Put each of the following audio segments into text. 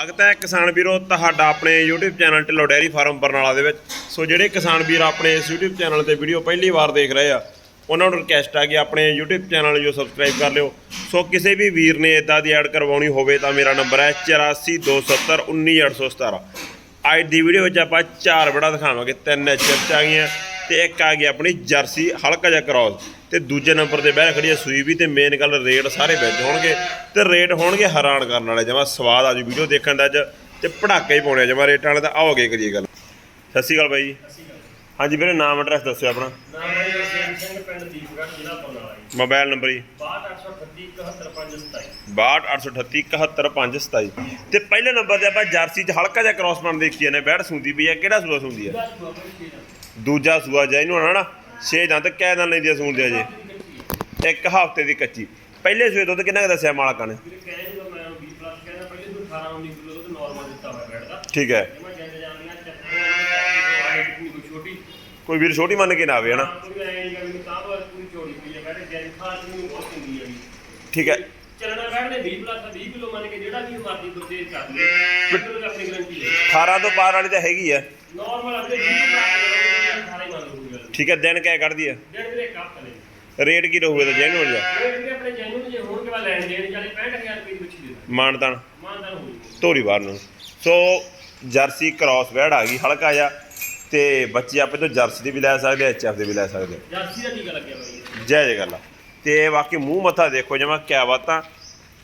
ਸਵਾਗਤ ਹੈ ਕਿਸਾਨ ਵੀਰੋ ਤੁਹਾਡਾ ਆਪਣੇ YouTube channel Dhillon dairy farm Barnala ਦੇ ਵਿੱਚ। ਸੋ ਜਿਹੜੇ ਕਿਸਾਨ ਵੀਰ ਆਪਣੇ ਇਸ YouTube ਚੈਨਲ ਤੇ ਵੀਡੀਓ ਪਹਿਲੀ ਵਾਰ ਦੇਖ ਰਹੇ ਆ, ਉਹਨਾਂ ਨੂੰ ਰਿਕਵੈਸਟ ਆ ਕਿ ਆਪਣੇ YouTube ਚੈਨਲ ਜੋ ਸਬਸਕ੍ਰਾਈਬ ਕਰ ਲਿਓ। ਸੋ ਕਿਸੇ ਵੀ ਵੀਰ ਨੇ ਇਦਾਂ ਦੀ ਐਡ ਕਰਵਾਉਣੀ ਹੋਵੇ ਤਾਂ ਮੇਰਾ ਨੰਬਰ ਹੈ 8427191817 ਅੱਜ ਦੀ ਵੀਡੀਓ ਵਿੱਚ ਆਪਾਂ ਚਾਰ ਬੜਾ ਦਿਖਾਵਾਂਗੇ, ਤਿੰਨ ਐਚਐਫ ਆ ਗਈਆਂ ਤੇ ਇੱਕ ਆ ਗਈ ਆਪਣੀ ਜਰਸੀ ਹਲਕਾ ਜਿਹਾ ਕ੍ਰਾਸ ਤੇ ਦੂਜੇ ਨੰਬਰ ਤੇ ਬਹਿ ਖੜੀ ਹੈ ਸੂਈ ਵੀ ਤੇ ਮੇਨ ਗੱਲ ਰੇਟ ਸਾਰੇ ਵਿੱਚ ਹੋਣਗੇ ਤੇ ਰੇਟ ਹੋਣਗੇ ਹੈਰਾਨ ਕਰਨ ਵਾਲੇ ਜਮਾ ਸਵਾਦ ਆ ਜੀ ਵੀਡੀਓ ਦੇਖਣ ਦਾ ਅੱਜ ਤੇ ਪੜਾਕੇ ਹੀ ਪਾਉਣੇ ਜਮਾ ਰੇਟਾਂ ਵਾਲੇ ਤਾਂ ਆਓਗੇ ਕਰੀਏ ਗੱਲ। ਸਤਿ ਸ਼੍ਰੀ ਅਕਾਲ ਬਾਈ। ਜੀ ਹਾਂਜੀ ਵੀਰੇ ਨਾਮ ਐਡਰੈਸ ਦੱਸਿਓ ਆਪਣਾ। ਮੋਬਾਈਲ ਨੰਬਰ ਜੀ 6238371527 6283717527 ਤੇ ਪਹਿਲੇ ਨੰਬਰ ਤੇ ਆਪਾਂ ਜਰਸੀ 'ਚ ਹਲਕਾ ਜਿਹਾ ਕ੍ਰਾਸ ਬਣ ਦੇਖੀ ਨੇ ਬੈੜ ਸੁੰਦੀ ਪਈ ਹੈ ਕਿਹੜਾ ਸੂਆ ਸੁੰਦੀ ਹੈ ਦੂਜਾ ਸੂਆ ਜਿਹਾ ਇਹਨੂੰ ਹਨਾ? ਛੇ ਦੰਦ ਕਹਿ ਦੰਦ ਲੈਂਦੀ ਸੁਣਦੇ ਅਜੇ ਇੱਕ ਹਫ਼ਤੇ ਦੀ ਕੱਚੀ। ਪਹਿਲੇ ਸੂਏ ਦੁੱਧ ਕਿੰਨਾ ਕੁ ਦੱਸਿਆ ਮਾਲਕਾਂ ਨੇ? ਕਹਿੰਦਾ ਮੈਂ 20 ਪਲੱਸ ਕਹਿੰਦਾ ਪਹਿਲੇ ਤੋਂ 18 19 ਕਿਲੋ ਦੁੱਧ ਨਾਰਮਲ ਦਿੱਤਾ ਹੋਇਆ ਬੈਠਦਾ ਠੀਕ ਹੈ। ਕੋਈ ਵੀਰ ਛੋਟੀ ਮੰਨ ਕੇ ਨਾ ਆਵੇ ਹਨਾ? ਕਿ ਠੀਕ ਹੈ। ਚੱਲਣਾ ਬੈਠਦੇ 20 ਪਲੱਸ 20 ਕਿਲੋ ਮੰਨ ਕੇ ਜਿਹੜਾ ਵੀ ਮਰਜ਼ੀ ਪਰਚੇਜ਼ ਕਰ ਲੇ ਬਿਲਕੁਲ ਆਪਣੀ ਗਰੰਟੀ ਹੈ। 18 ਤੋਂ ਪਾਰ ਵਾਲੀ ਤਾਂ ਹੈਗੀ ਆ ਨਾਰਮਲ ਆਪਣੇ 20 ਪਲੱਸ ਠੀਕ ਹੈ ਦਿਨ ਕਹਿ ਕੱਢਦੀ ਆ ਵੀਰੇ ਕੱਪ ਰੇਟ ਕੀ ਰਹੂਗਾ ਜਾ ਇਹ ਵੀਰੇ ਆਪਣੇ ਜੈਨੂਨ ਜੇ ਹੋਣ ਕੇ ਬਾਅਦ ਲੈਣ ਦੇਣ ਚਾਲੇ 65000 ਰੁਪਏ ਦੀ ਬੱਚੀ ਦੇ ਦਾਂ ਮਾਨਤਾਨ। ਮਾਨਦਾਰ ਹੋ ਜੂਗਾ ਧੋਰੀ ਬਾਹਰ ਨੂੰ। ਸੋ ਜਰਸੀ ਕ੍ਰਾਸ ਵੈੜ ਆ ਗਈ ਹਲਕਾ ਜਿਹਾ। ਤੇ ਬੱਚੇ ਆਪੇ ਤੋਂ ਜਰਸੀ ਦੇ ਵੀ ਲੈ ਸਕਦੇ ਐਚਐਫ ਦੇ ਵੀ ਲੈ ਸਕਦੇ ਜਰਸੀ ਦਾ ਟੀਕਾ ਲੱਗਿਆ ਬਾਈ? ਜੈ ਜੈ ਗੱਲ ਆ ਤੇ ਬਾਕੀ ਮੂੰਹ ਮੱਥਾ ਦੇਖੋ ਜਮਾ ਕਿਆ ਬਾਤਾਂ।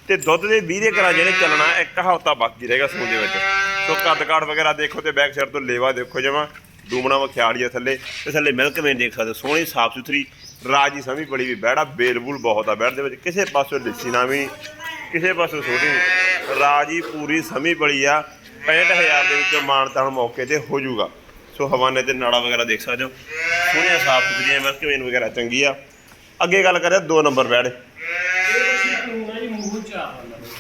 ਤੇ ਦੁੱਧ ਦੇ 20 ਦੇ ਘਰਾਂ ਜਿਹੜੇ ਚੱਲਣਾ ਇੱਕ ਹਫ਼ਤਾ ਬਾਕੀ ਰਹੇਗਾ ਸੂਣ ਦੇ ਵਿੱਚ। ਸੋ ਕੱਦ ਕਾਠ ਵਗੈਰਾ ਦੇਖੋ ਤੇ ਬੈਕ ਸਾਈਡ ਤੋਂ ਲੇਵਾ ਦੇਖੋ ਜਮਾ। ਡੂਮਣਾ ਮਖਿਆਲੀਆ ਥੱਲੇ ਤੇ ਥੱਲੇ ਮਿਲਕ ਵੇਨ ਦੇਖ ਸਕਦੇ ਹੋ। ਸੋਹਣੀ ਸਾਫ਼ ਸੁਥਰੀ ਰਾਜੀ ਸਮੀ ਬੜੀ ਵੀ ਬੈੜਾ ਬੇਲਬੂਲ ਬਹੁਤ ਆ ਬੈੜ ਦੇ ਵਿੱਚ ਕਿਸੇ ਪਾਸੋਂ ਲਿੱਸੀ ਨਾ ਵੀ ਕਿਸੇ ਪਾਸੋਂ ਛੋਟੀ ਰਾਜੀ ਪੂਰੀ ਸਮੀ ਬੜੀ ਆ 65000 ਦੇ ਵਿੱਚੋਂ ਮਾਨਤਾਨ ਮੌਕੇ ਤੇ ਹੋ ਜਾਊਗਾ। ਸੋ ਹਵਾਨੇ ਤੇ ਨਾੜਾ ਵਗੈਰਾ ਦੇਖ ਸਕਦੇ ਹੋ ਸੋਹਣੀਆਂ ਸਾਫ਼ ਸੁਥਰੀਆਂ ਮਿਲਕ ਵੇਨ ਵਗੈਰਾ ਚੰਗੀ ਆ। ਅੱਗੇ ਗੱਲ ਕਰਿਆ ਦੋ ਨੰਬਰ ਬੈੜ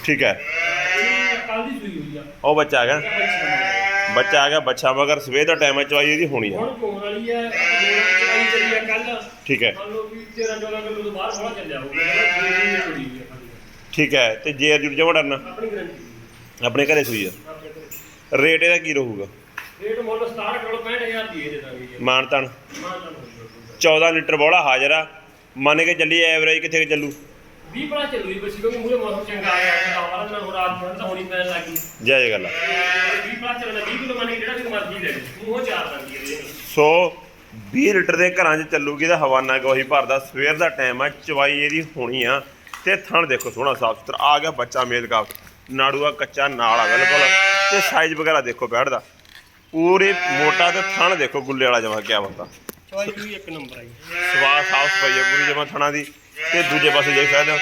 ਠੀਕ ਹੈ। ਉਹ ਬੱਚਾ ਆ ਗਿਆ ਬੱਚੀ ਆ ਗਿਆ ਬੱਚਾ ਮਗਰ ਸਵੇਰ ਦਾ ਟਾਈਮ ਹੈ ਚਵਾਈ ਇਹਦੀ ਹੋਣੀ ਆ। ਹੁਣ ਕੋਣ ਵਾਲੀ ਹੈ ਚੜਾਈ ਚੱਲੀ ਆ ਕੱਲ ਠੀਕ ਹੈ। ਮੰਨ ਲਓ ਵੀ 13 14 ਕਿਲੋ ਤੋਂ ਬਾਹਰ ਹੋਣਾ ਚੱਲਿਆ ਹੋਊਗਾ ਹੈ। ਠੀਕ ਹੈ ਤੇ ਜੇ ਜੁੜ ਜਮਾ ਡਰਨਾ। ਆਪਣੀ ਗਰੰਟੀ ਆਪਣੇ ਘਰੇ ਸੂਈ ਆ। ਆਪਣੇ ਰੇਟ ਇਹਦਾ ਕੀ ਰਹੂਗਾ? ਰੇਟ ਮੁੱਲ ਸਟਾਰਟ ਕਰੋ 65000 ਦੀ ਦੇ ਦਾਂਗੇ ਜੀ। ਮਾਨਤਨ ਮਾਨਦਾਰ ਹੋ ਜਾਊਗਾ 14 ਲੀਟਰ ਬੋਲਾ ਹਾਜ਼ਰ ਆ। ਮੰਨ ਕੇ ਚੱਲੀ ਐਵਰੇਜ ਕਿੱਥੇ ਕੁ ਚੱਲੂ? 20 ਪੜਾ ਚੱਲੂ ਜੀ ਬੱਚੀ ਕਿਉਂਕਿ ਮੂਰੇ ਮੌਸਮ ਚੰਗਾ ਆਇਆ ਹੈ ਹੋਰ ਰਾਤ ਨੂੰ ਤਾਂ ਹੋਣੀ ਪੈਣ ਲੱਗੀ ਜੈ ਜੈ ਗੱਲ ਆ। 20 ਪੜਾ ਚੱਲਣਾ 20 ਕਿਲੋ ਮੰਨ ਕੇ ਜਿਹੜਾ ਵੀ ਮਰਜ਼ੀ ਲੈ ਲਓ ਮੂੰਹੋਂ ਚਾਰ ਦਾਂਗੀ ਇਹਦੇ ਸੋ 20 ਲੀਟਰ ਦੇ ਘਰਾਂ 'ਚ ਚੱਲੂਗੀ ਤਾਂ ਹਵਾਨਾ ਗੋਹੀ ਭਰਦਾ ਸਵੇਰ ਦਾ ਟਾਈਮ ਆ ਚਵਾਈ ਇਹਦੀ ਹੋਣੀ ਆ ਤੇ ਥਣ ਦੇਖੋ ਸੋਹਣਾ ਸਾਫ਼ ਸੁਥਰਾ। ਆ ਗਿਆ ਬੱਚਾ ਮੇਦ ਕਾ ਨਾੜੂਆ ਕੱਚਾ ਨਾਲ ਆ ਬਿਲਕੁਲ। ਤੇ ਸਾਈਜ਼ ਵਗੈਰਾ ਦੇਖੋ ਬੈਠਦਾ ਪੂਰੇ ਮੋਟਾ ਤੇ ਥਣ ਦੇਖੋ ਗੁੱਲੇ ਵਾਲਾ ਜਮਾ ਕਿਆ ਬੰਦਾ। ਚਵਾਈ ਵੀ ਇੱਕ ਨੰਬਰ ਆਈ ਸਵਾਦ ਸਾਫ਼ ਸਫ਼ਾਈ ਹੈ ਪੂਰੀ ਜਮਾ ਥਣਾ ਦੀ। ਤੇ ਦੂਜੇ ਪਾਸੇ ਦੇਖ ਸਕਦੇ ਹੋ।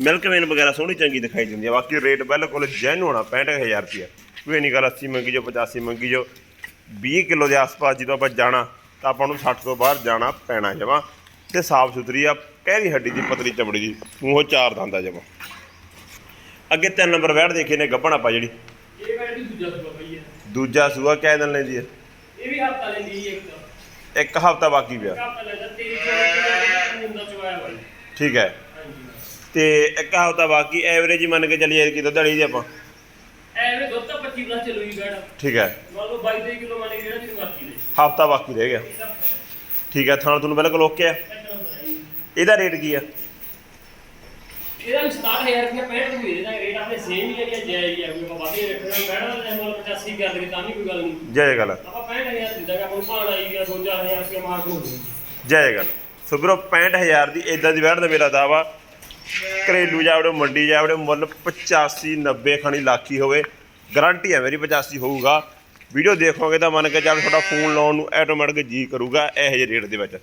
ਮਿਲਕ ਵੇਨ ਵਗੈਰਾ ਸੋਹਣੀ ਚੰਗੀ ਦਿਖਾਈ ਦਿੰਦੀ ਹੈ ਬਾਕੀ ਰੇਟ ਬਿਲਕੁਲ ਜੈਨ ਹੋਣਾ 65000 ਰੁਪਏ ਕੋਈ ਨਹੀਂ ਗੱਲ 80 ਮੰਗੀ ਜੋ 85 ਮੰਗੀ ਜੋ 20 ਕਿਲੋ ਦੇ ਆਸ-ਪਾਸ ਜਦੋਂ ਆਪਾਂ ਜਾਣਾ ਤਾਂ ਆਪਾਂ ਨੂੰ 60 ਤੋਂ ਬਾਹਰ ਜਾਣਾ ਪੈਣਾ ਜਮਾ। ਤੇ ਸਾਫ਼ ਸੁਥਰੀ ਆ ਕਹਿਰੀ ਹੱਡੀ ਦੀ ਪਤਲੀ ਚਮੜੀ ਦੀ ਮੂੰਹੋਂ ਚਾਰ ਦੰਦਾ ਜਮਾ। ਅੱਗੇ ਤਿੰਨ ਨੰਬਰ ਵੈੜ ਦੇਖੇ ਨੇ ਗੱਭਣ ਆਪਾਂ ਜਿਹੜੀ। ਇਹ ਦੂਜਾ ਸੁਭਾ ਪਈ ਹੈ ਦੂਜਾ ਸੂਆ ਕਹਿ ਦਿਨ ਲੈਂਦੀ ਹੈ ਇਹ ਵੀ ਹਫਤਾ ਲੈਂਦੀ ਜੀ ਇੱਕ। ਇੱਕ ਹਫ਼ਤਾ ਬਾਕੀ ਪਿਆ। ਹਫਤਾ ਲੈਂਦਾ 23 ਚੋਂ ਕਿਲੋ ਦਾ ਚਵਾਇਆ ਬਾਈ ਠੀਕ ਹੈ। ਤੇ ਇੱਕ ਹਫ਼ਤਾ ਬਾਕੀ ਐਵਰੇਜ ਮੰਨ ਕੇ ਚੱਲੀਏ ਕਿ ਦੁੱਧ ਵਾਲੀ ਦੀ ਆਪਾਂ। ਤਾਂ 25 ਪਲੱਸ ਚੱਲੂ ਜੀ ਬੈੜਾ ਠੀਕ ਹੈ। ਮੰਨ ਲਓ 22 23 ਕਿਲੋ ਮੰਨ ਕੇ ਜਿਹੜਾ ਵੀ ਮਰਜ਼ੀ ਲੈ ਹਫ਼ਤਾ ਬਾਕੀ ਰਹਿ ਗਿਆ। ਠੀਕ ਹੈ ਥਾਣ ਤੁਹਾਨੂੰ ਬਿਲਕੁਲ ਓਕੇ ਆ ਇਹਦਾ ਰੇਟ ਕੀ ਆ ਇਹਦਾ ਵੀ 67000 ਰੁਪਏ 65 ਹੋਈ ਇਹਦਾ ਰੇਟ ਆਪਣੇ ਸੇਮ ਹੀ ਹੈ ਜਾਂ ਜਾਇਜ਼ ਹੀ ਹੈ। ਕੋਈ ਆਪਾਂ ਵਾਧੇ ਰੱਖਣਾ ਬੈੜਾ ਦਾ ਮੁੱਲ 85 ਕਰ ਦੇ ਤਾਂ ਵੀ ਕੋਈ ਗੱਲ ਨਹੀਂ। ਜੈ ਜੈ ਗੱਲ ਆਪਾਂ 65000 ਦਿੰਦਾ ਆਪਾਂ ਨੂੰ ਭਾਣ ਆਈ ਗਿਆ 52000 ਰੁਪਏ ਮਾਰਕ ਹੋ ਜੂ ਜੈ ਜੈ ਗੱਲ। ਸੋ ਵੀਰੋ 65000 ਦੀ ਇਦਾਂ ਦੀ ਵੈੜ ਦਾ ਮੇਰਾ ਦਾਵਾ। ਘਰੇਲੂ ਜਾਵੜੇ ਮੰਡੀ ਜਾਵੜੇ ਮੁੱਲ 85 90 ਖਣੀ ਲੱਖੀ ਹੋਵੇ। ਗਾਰੰਟੀ ਹੈ ਮੇਰੀ 85 ਹੋਊਗਾ। ਵੀਡੀਓ ਦੇਖੋਗੇ ਤਾਂ ਮੰਨ ਕੇ ਚੱਲ ਤੁਹਾਡਾ ਫੋਨ ਲਾਉਣ ਨੂੰ ਆਟੋਮੈਟਿਕ ਜੀ ਕਰੂਗਾ ਇਹੋ ਜਿਹੇ ਰੇਟ ਦੇ ਵਿੱਚ।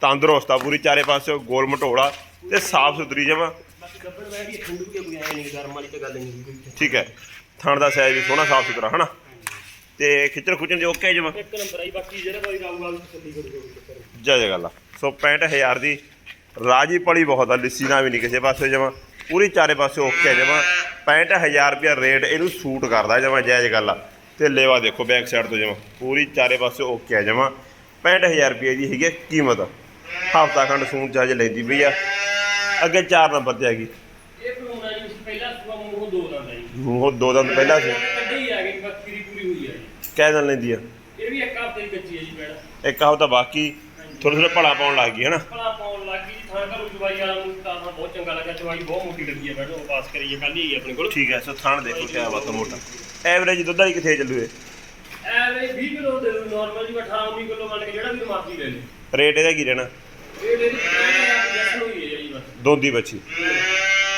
ਤੰਦਰੁਸਤ ਆ ਪੂਰੀ ਚਾਰੇ ਪਾਸੇ ਗੋਲ ਮਟੋੜਾ ਤੇ ਸਾਫ਼ ਸੁਥਰੀ ਜਮਾ। ਠੀਕ ਹੈ। ਥਣ ਦਾ ਸਾਈਜ਼ ਵੀ ਸੋਹਣਾ ਸਾਫ਼ ਸੁਥਰਾ ਹਨਾ? ਤੇ ਖਿੱਚਰ ਖੁੱਚਣ ਦੇ ਓਕੇ ਜਮਾ। ਇੱਕ ਨੰਬਰ ਆਈ ਬਾਕੀ ਜਿਹੜਾ ਕੋਈ ਰਾਊਗਾ ਉਹ ਤਸੱਲੀ ਕਰੂਗਾ ਜੈ ਜੈ ਗੱਲ ਸੋ 65000 ਦੀ ਰਾਜੀ ਪਲੀ ਬਹੁਤ ਆ ਲਿੱਸੀ ਨਾ ਵੀ ਨਹੀਂ ਕਿਸੇ ਪਾਸੇ ਜਮਾ। ਪੂਰੀ ਚਾਰੇ ਪਾਸੇ ਓਕੇ ਜਮਾ 65000 ਰੁਪਿਆ ਰੇਟ ਇਹਨੂੰ ਸੂਟ ਕਰਦਾ ਜਮਾ ਜਾਇਜ਼ ਗੱਲ ਆ। ਤੇ ਲੇਵਾ ਦੇਖੋ ਬੈਕ ਸਾਈਡ ਤੋਂ ਜਮਾ ਪੂਰੀ ਚਾਰੇ ਪਾਸੇ ਓਕੇ ਆ ਜਮਾ। 65000 ਰੁਪਏ ਦੀ ਹੈਗੀ ਆ ਕੀਮਤ। ਹਫਤਾ ਖੰਡ ਸੂਟ ਚਾਜ ਲੈਂਦੀ ਪਈ ਆ। ਅੱਗੇ 4 ਨੰਬਰ ਤੇ ਹੈਗੀ। ਇਹ ਬਣਾਉਣਾ ਜੀ ਪਹਿਲਾ ਸੁਆ ਮੂੰਹ ਦੋ ਦੰਦ ਹੈ ਜੀ। ਉਹ ਦੋ ਦਿਨ ਪਹਿਲਾਂ ਸੀ। ਕੱਢੀ ਆ ਗਈ ਬੱਕਰੀ ਪੂਰੀ ਹੋਈ ਆ ਜੀ। ਕਹਿ ਦਿਨ ਲੈਂਦੀ ਆ। ਇਹ ਵੀ ਇੱਕ ਹਫ਼ਤੇ ਦੀ ਕੱਚੀ ਹੈ ਜੀ ਪੈੜ ਇੱਕ ਹਫ਼ਤਾ ਬਾਕੀ ਥੋੜਾ ਥੋੜਾ ਭਲਾ ਪਾਉਣ ਲੱਗ ਗਈ ਹੈ ਨਾ? ਭਲਾ ਜੀ ਥਾਂ ਘਰੋਂ ਚਵਾਈ ਵਾਲਾ ਨੂੰ ਤਾਂ ਬਹੁਤ ਚੰਗਾ ਲੱਗਾ ਚਵਾਈ ਬਹੁਤ ਮੋਟੀ ਲੱਗੀ ਹੈ ਬੈਠੋ ਪਾਸ ਕਰੀਏ ਕੱਲ ਹੀ ਆਪਣੇ ਕੋਲ। ਠੀਕ ਹੈ ਸੋ ਥਾਣ ਦੇਖੋ ਕਿਆ ਬਾਤ ਆ ਮੋਟਾ। ਐਵਰੇਜ ਦੁੱਧ ਵਾਲੀ ਕਿੱਥੇ ਚੱਲੂ ਇਹ? ਐਵੇਂ 20 ਕਿਲੋ ਦੇ ਨਾਰਮਲ ਜੀ 18 19 ਕਿਲੋ ਮੰਨ ਕੇ ਜਿਹੜਾ ਵੀ ਮਰਜ਼ੀ ਲੈ ਲੈ। ਰੇਟ ਇਹਦਾ ਕੀ ਰਹਿਣਾ? ਇਹ ਦੇ ਜੈਸਨ ਹੋਈ ਹੈ ਜੀ ਬਸ। ਦੋਂਦੀ ਬੱਚੀ।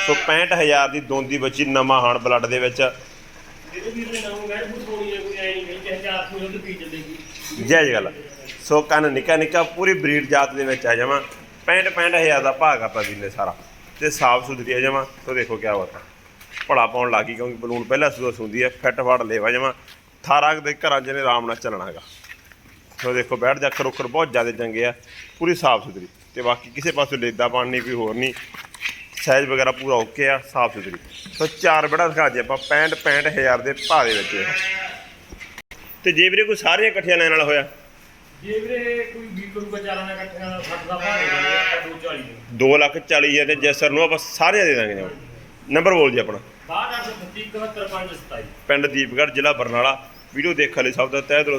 ਸੋ 65000 ਦੀ ਦੋਂਦੀ ਬੱਚੀ ਨਵਾਂ ਹਾਣ ਬਲੱਡ ਦੇ ਵਿੱਚ। ਇਹਦੇ ਵੀ ਨੇ ਨਾਮ ਗੈਰ ਬੁੱਧ ਹੋਣੀ ਹੈ ਕੋਈ ਐ ਨਹੀਂ ਕਹੀ ਕਿ ਹਜ਼ਾਰ ਕਿਲੋ ਦੁੱਧ ਪੀ ਚੱਲੇਗੀ। ਜੈ ਜਗਲ ਸੋ ਕੰਨ ਨਿੱਕਾ ਨਿੱਕਾ ਪੂਰੀ ਬਰੀਡ ਜਾਤ ਦੇ ਵਿੱਚ ਆ ਜਾਵਾਂ। 65 65000 ਦਾ ਭਾਗ ਆਪਾਂ ਦਿੰਦੇ ਸਾਰਾ। ਤੇ ਸਾਫ਼ ਸੁਥਰੀ ਆ ਜਾਵਾਂ ਸੋ ਦੇਖੋ ਕਿਆ ਬਾਤ ਆ ਭੜਾ ਪਾਉਣ ਲੱਗੀ ਕਿਉਂਕਿ ਬਲੂਨ ਪਹਿਲਾਂ ਸੁਦਾ ਸੁੰਦੀ ਹੈ ਫਿੱਟ ਫੜ ਲੈਵਾ ਜਾਵਾਂ 18 ਕੁ ਦੇ ਘਰਾਂ 'ਚ ਨੇ ਆਰਾਮ ਨਾਲ ਚੱਲਣਾ ਹੈਗਾ। ਸੋ ਦੇਖੋ ਬੈਠ ਜਾ ਅੱਖਰ ਉੱਖਰ ਬਹੁਤ ਜ਼ਿਆਦਾ ਚੰਗੇ ਆ, ਪੂਰੀ ਸਾਫ਼ ਸੁਥਰੀ। ਤੇ ਬਾਕੀ ਕਿਸੇ ਪਾਸੇ ਲੇਦਾ ਪਾਣ ਨਹੀਂ, ਕੋਈ ਹੋਰ ਨਹੀਂ। ਸਾਈਜ਼ ਵਗੈਰਾ ਪੂਰਾ ਓਕੇ ਆ, ਸਾਫ਼ ਸੁਥਰੀ। ਸੋ ਚਾਰ ਬੜਾ ਦਿਖਾ ਦੇ ਆਪਾਂ 65 65000 ਦੇ ਭਾਅ ਦੇ ਵਿੱਚ। ਇਹ। ਤੇ ਜੇ ਵੀਰੇ ਕੋਈ ਸਾਰੀਆਂ ਇਕੱਠੀਆਂ ਲੈਣ ਵਾਲਾ ਹੋਇਆ ਜੇ ਵੀਰੇ ਕੋਈ ਵੀ ਕਰੂਗਾ ਚਾਰਾਂ ਦਾ ਇਕੱਠਿਆਂ ਦਾ 60 ਦਾ ਭਾਅ ਦੇ ਆਪਾਂ 240 ਦੇ ਲੱਖ ਚਾਲੀ ਹਜ਼ਾਰ ਤੇ ਜੈਸਰ ਨੂੰ ਆਪਾਂ ਸਾਰਿਆਂ ਦੇ ਦਾਂਗੇ ਨੰਬਰ ਬੋਲ ਜੀ ਆਪਣਾ। 6833 71527 ਪਿੰਡ ਦੀਪਗੜ੍ਹ ਜ਼ਿਲ੍ਹਾ ਬਰਨਾਲਾ। ਵੀਡੀਓ ਦੇਖਣ ਲਈ ਸਭ ਦਾ ਤਹਿ ਦਿਲੋਂ